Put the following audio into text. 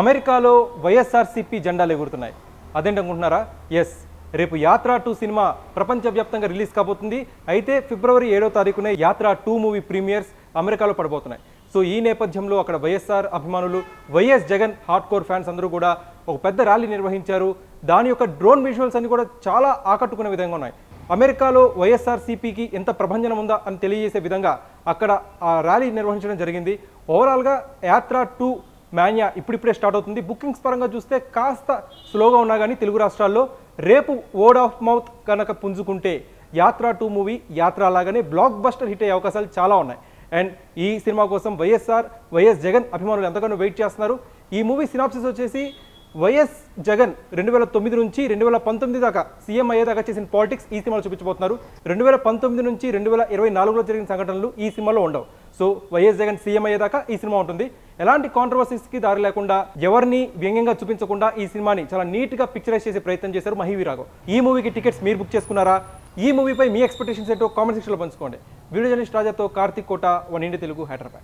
అమెరికాలో వైఎస్ఆర్సీపీ జెండాలు ఎగురుతున్నాయి. అదేంటనుకుంటున్నారా? ఎస్ రేపు యాత్ర టూ సినిమా ప్రపంచవ్యాప్తంగా రిలీజ్ కాబోతుంది. అయితే ఫిబ్రవరి ఏడో తారీఖునే యాత్ర టూ మూవీ ప్రీమియర్స్ అమెరికాలో పడబోతున్నాయి. సో ఈ నేపథ్యంలో అక్కడ వైఎస్ఆర్ అభిమానులు YS Jagan hard core fans అందరూ కూడా ఒక పెద్ద ర్యాలీ నిర్వహించారు. దాని యొక్క డ్రోన్ విజువల్స్ అన్ని కూడా చాలా ఆకట్టుకునే విధంగా ఉన్నాయి. అమెరికాలో వైఎస్ఆర్సీపీకి ఎంత ప్రభంజనం ఉందా అని తెలియజేసే విధంగా అక్కడ ఆ ర్యాలీ నిర్వహించడం జరిగింది. ఓవరాల్గా యాత్ర టూ మాన్యా ఇప్పుడిప్పుడే స్టార్ట్ అవుతుంది. బుకింగ్స్ పరంగా చూస్తే కాస్త స్లోగా ఉన్నా కానీ తెలుగు రాష్ట్రాల్లో రేపు వర్డ్ ఆఫ్ మౌత్ కనుక పుంజుకుంటే యాత్ర టూ మూవీ యాత్ర అలాగనే బ్లాక్ బస్టర్ హిట్ అయ్యే అవకాశాలు చాలా ఉన్నాయి. అండ్ ఈ సినిమా కోసం వైఎస్ఆర్ వైఎస్ జగన్ అభిమానులు ఎంతగానో వెయిట్ చేస్తున్నారు. ఈ మూవీ సినాప్సిస్ వచ్చేసి వైఎస్ జగన్ రెండు వేల తొమ్మిది నుంచి రెండు వేల పంతొమ్మిది దాకా సీఎం అయ్యేదాకా చేసిన పాలిటిక్స్ ఈ సినిమాలో చూపించబోతున్నారు. రెండు వేల పంతొమ్మిది నుంచి రెండు వేల ఇరవై నాలుగులో జరిగిన సంఘటనలు ఈ సినిమాలో ఉండవు. సో వైఎస్ జగన్ సీఎం అయ్యేదాకా ఈ సినిమా ఉంటుంది. ఎలాంటి కాంట్రవర్సీస్కి దారి లేకుండా ఎవరిని వ్యంగ్యంగా చూపించకుండా ఈ సినిమాని చాలా నీట్గా పిక్చరైజ్ చేసే ప్రయత్నం చేశారు మహివి రాఘవ్. ఈ మూవీకి టికెట్స్ మీరు బుక్ చేసుకున్నారా? ఈ మూవీపై మీ ఎక్స్పెక్టేషన్స్ ఏంటో కామెంట్ సెక్షన్లో పంచుకోండి. వీడియో జర్నలిస్ట్ రాజాతో కార్తిక్ కోట వన్ ఇండియా తెలుగు హైదరాబాద్.